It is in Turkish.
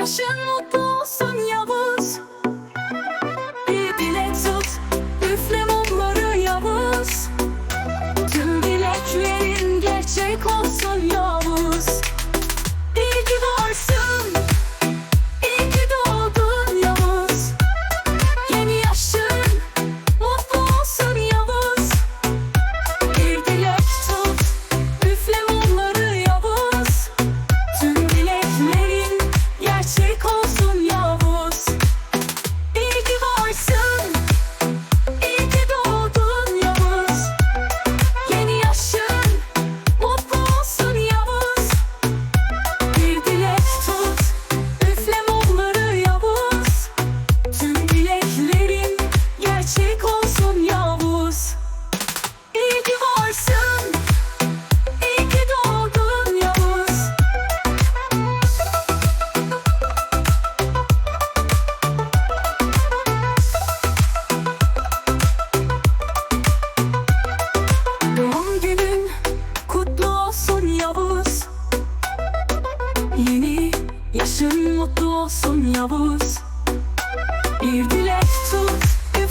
Yaşın mutlu olsun Yavuz. Bir dilek tut Üfle mumları Yavuz. Tüm dileklerin gerçek olsun чому то сумнявусь. І в білях і в